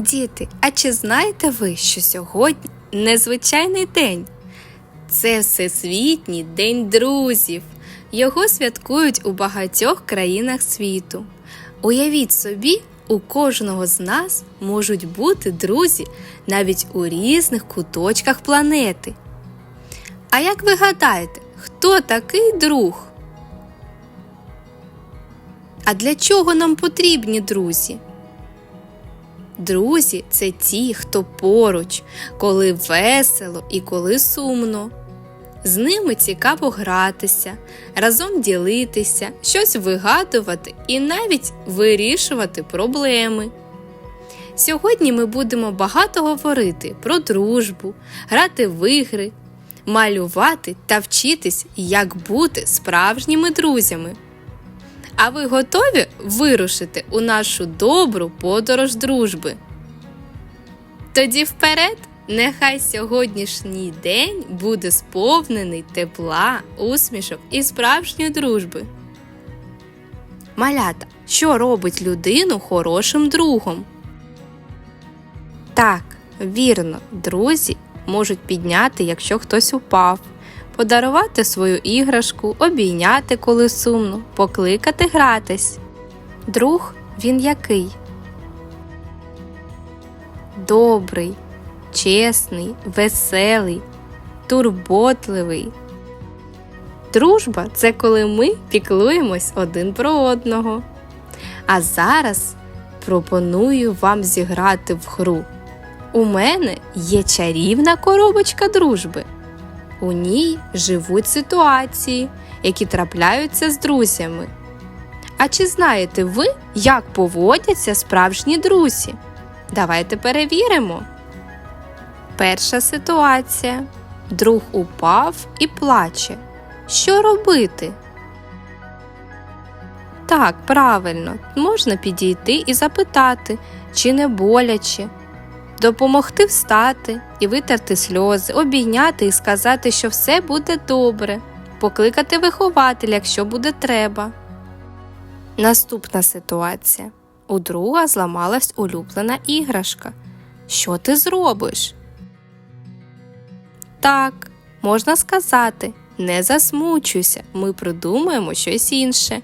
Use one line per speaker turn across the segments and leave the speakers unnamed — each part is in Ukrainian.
Діти, а чи знаєте ви, що сьогодні незвичайний день? Це Всесвітній день друзів. Його святкують у багатьох країнах світу. Уявіть собі, у кожного з нас можуть бути друзі навіть у різних куточках планети. А як ви гадаєте, хто такий друг? А для чого нам потрібні друзі? Друзі це ті, хто поруч, коли весело і коли сумно. З ними цікаво гратися, разом ділитися, щось вигадувати і навіть вирішувати проблеми. Сьогодні ми будемо багато говорити про дружбу, грати в ігри, малювати та вчитись, як бути справжніми друзями. А ви готові вирушити у нашу добру подорож дружби? Тоді вперед, нехай сьогоднішній день буде сповнений тепла, усмішок і справжньої дружби. Малята, що робить людину хорошим другом? Так, вірно, друзі можуть підняти, якщо хтось упав, подарувати свою іграшку, обійняти, коли сумно, покликати гратись. Друг він який? Добрий, чесний, веселий, турботливий. Дружба це коли ми піклуємось один про одного. А зараз пропоную вам зіграти в гру. У мене є чарівна коробочка дружби. У ній живуть ситуації, які трапляються з друзями. А чи знаєте ви, як поводяться справжні друзі? Давайте перевіримо. Перша ситуація. Друг упав і плаче. Що робити? Так, правильно, можна підійти і запитати, чи не боляче, допомогти встати і витерти сльози, обійняти і сказати, що все буде добре, покликати вихователя, якщо буде треба. Наступна ситуація. У друга зламалась улюблена іграшка. Що ти зробиш? Так, можна сказати, не засмучуйся, ми придумаємо щось інше.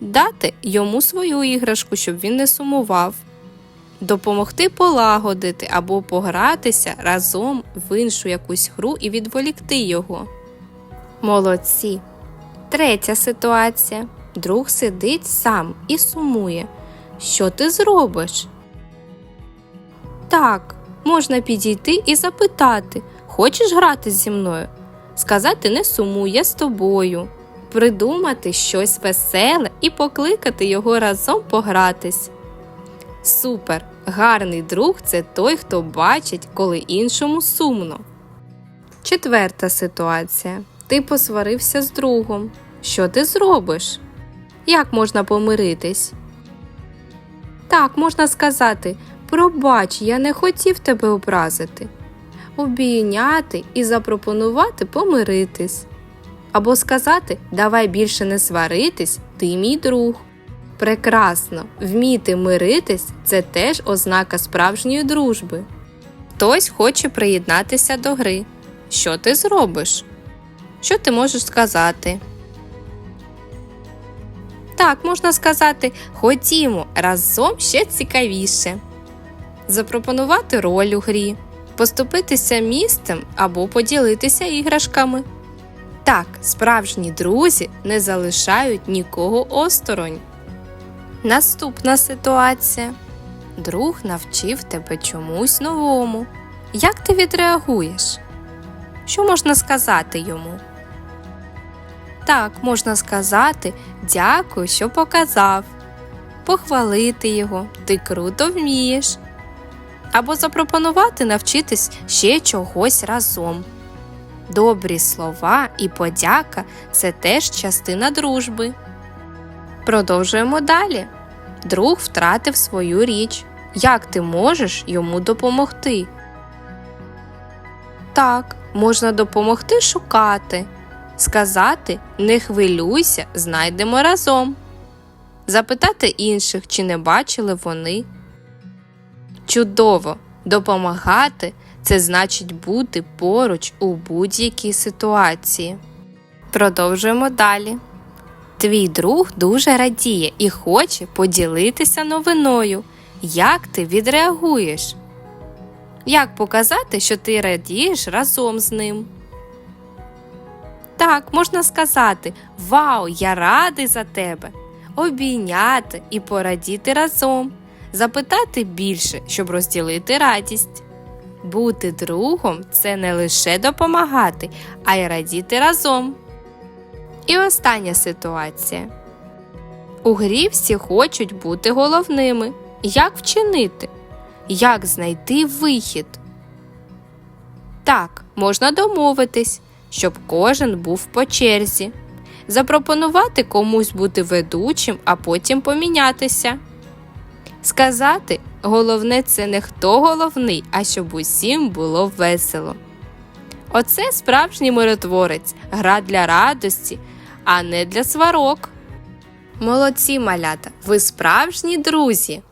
Дати йому свою іграшку, щоб він не сумував допомогти полагодити або погратися разом в іншу якусь гру і відволікти його. Молодці. Третя ситуація. Друг сидить сам і сумує. Що ти зробиш? Так, можна підійти і запитати Хочеш грати зі мною? Сказати не сумуй, я з тобою, придумати щось веселе і покликати його разом погратись. Супер! Гарний друг це той, хто бачить, коли іншому сумно. Четверта ситуація. Ти посварився з другом. Що ти зробиш? Як можна помиритись? Так, можна сказати Пробач, я не хотів тебе образити. Обійняти і запропонувати помиритись. Або сказати Давай більше не сваритись, ти мій друг. Прекрасно, вміти миритись це теж ознака справжньої дружби. Хтось хоче приєднатися до гри. Що ти зробиш? Що ти можеш сказати? Так, можна сказати Ходімо, разом ще цікавіше. Запропонувати роль у грі, поступитися місцем або поділитися іграшками. Так, справжні друзі не залишають нікого осторонь. Наступна ситуація. Друг навчив тебе чомусь новому. Як ти відреагуєш? Що можна сказати йому? Так, можна сказати дякую, що показав, похвалити його, ти круто вмієш. Або запропонувати навчитись ще чогось разом. Добрі слова і подяка це теж частина дружби. Продовжуємо далі. Друг втратив свою річ. Як ти можеш йому допомогти? Так, можна допомогти шукати, сказати не хвилюйся, знайдемо разом, запитати інших, чи не бачили вони. Чудово! Допомагати це значить бути поруч у будь-якій ситуації. Продовжуємо далі. Твій друг дуже радіє і хоче поділитися новиною. Як ти відреагуєш? Як показати, що ти радієш разом з ним? Так, можна сказати: Вау, я радий за тебе! Обійняти і порадіти разом, запитати більше, щоб розділити радість. Бути другом це не лише допомагати, а й радіти разом. І остання ситуація. У грі всі хочуть бути головними. Як вчинити? Як знайти вихід? Так, можна домовитись, щоб кожен був по черзі. Запропонувати комусь бути ведучим, а потім помінятися. Сказати головне це не хто головний, а щоб усім було весело. Оце справжній миротворець, гра для радості, а не для сварок. Молодці малята, ви справжні друзі.